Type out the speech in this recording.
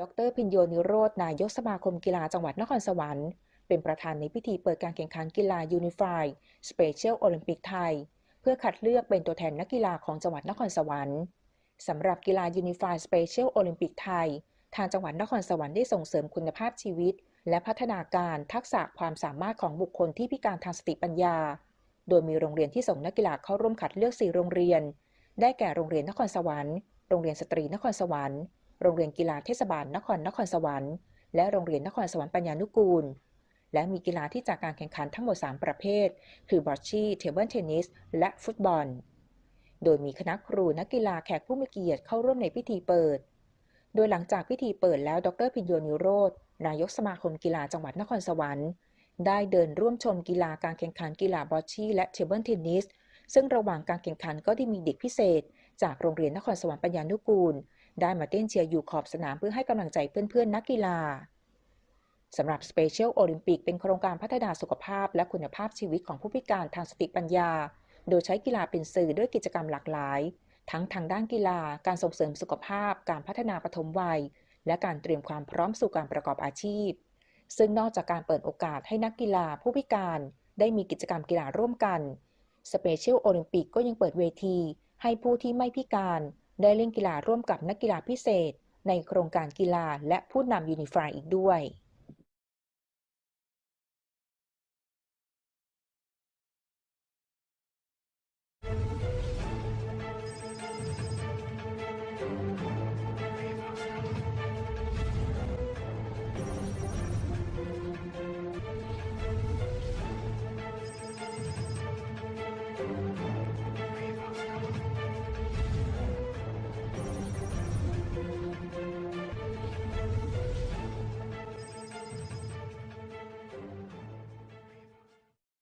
ดรพิญโยนิโรธนายกสมาคมกีฬาจังหวัดนครสวรรค์ เป็นประธานในพิธีเปิดการแข่งขันกีฬา Unified Special Olympic ไทย เพื่อคัดเลือกเป็นตัวแทนนักกีฬาของจังหวัดนครสวรรค์สำหรับกีฬา Unified Special Olympic ไทย ทางจังหวัดนครสวรรค์ได้ส่งเสริมคุณภาพชีวิต และพัฒนาการทักษะความสามารถของบุคคลที่พิการทางสติปัญญา โดยมีโรงเรียนที่ส่งนักกีฬาเข้าร่วมคัดเลือก 4 โรงเรียน ได้แก่โรงเรียนนครสวรรค์ โรงเรียนสตรีนครสวรรค์ โรงเรียนกีฬาเทศบาลนครนครสวรรค์ และโรงเรียนนครสวรรค์ปัญญานุกูล และมีกีฬาที่จากการแข่งขันทั้งหมด 3 ประเภท คือบอชชี่ เทเบิลเทนนิส และฟุตบอล โดยมีคณะครูนักกีฬาแขกผู้มีเกียรติเข้าร่วมในพิธีเปิด โดยหลังจากพิธีเปิดแล้ว ดรพิญโยนิโรธนายกสมาคมกีฬาจังหวัดนครสวรรค์ ได้เดินร่วมชมกีฬาการแข่งขันกีฬาบอชชี่และเทเบิลเทนนิส ซึ่งระหว่างการแข่งขันก็ได้มีเด็กพิเศษ จากโรงเรียนนครสวรรค์ปัญญานุกูล ได้มาเต้นเชียร์อยู่ขอบสนามเพื่อให้กำลังใจเพื่อนๆ นักกีฬาสำหรับ Special Olympic เป็นโครงการพัฒนาสุขภาพและคุณภาพชีวิตของผู้พิการทางสติปัญญา โดยใช้กีฬาเป็นสื่อด้วยกิจกรรมหลากหลาย ทั้งทางด้านกีฬา การส่งเสริมสุขภาพ การพัฒนาปฐมวัย และการเตรียมความพร้อมสู่การประกอบอาชีพ ซึ่งนอกจากการเปิดโอกาสให้นักกีฬาผู้พิการ ได้มีกิจกรรมกีฬาร่วมกัน สเปเชียลโอลิมปิกก็ยังเปิดเวที ให้ผู้ที่ไม่พิการ ได้เล่นกีฬาร่วมกับนักกีฬาพิเศษ ในโครงการกีฬาและผู้นำยูนิฟายอีกด้วย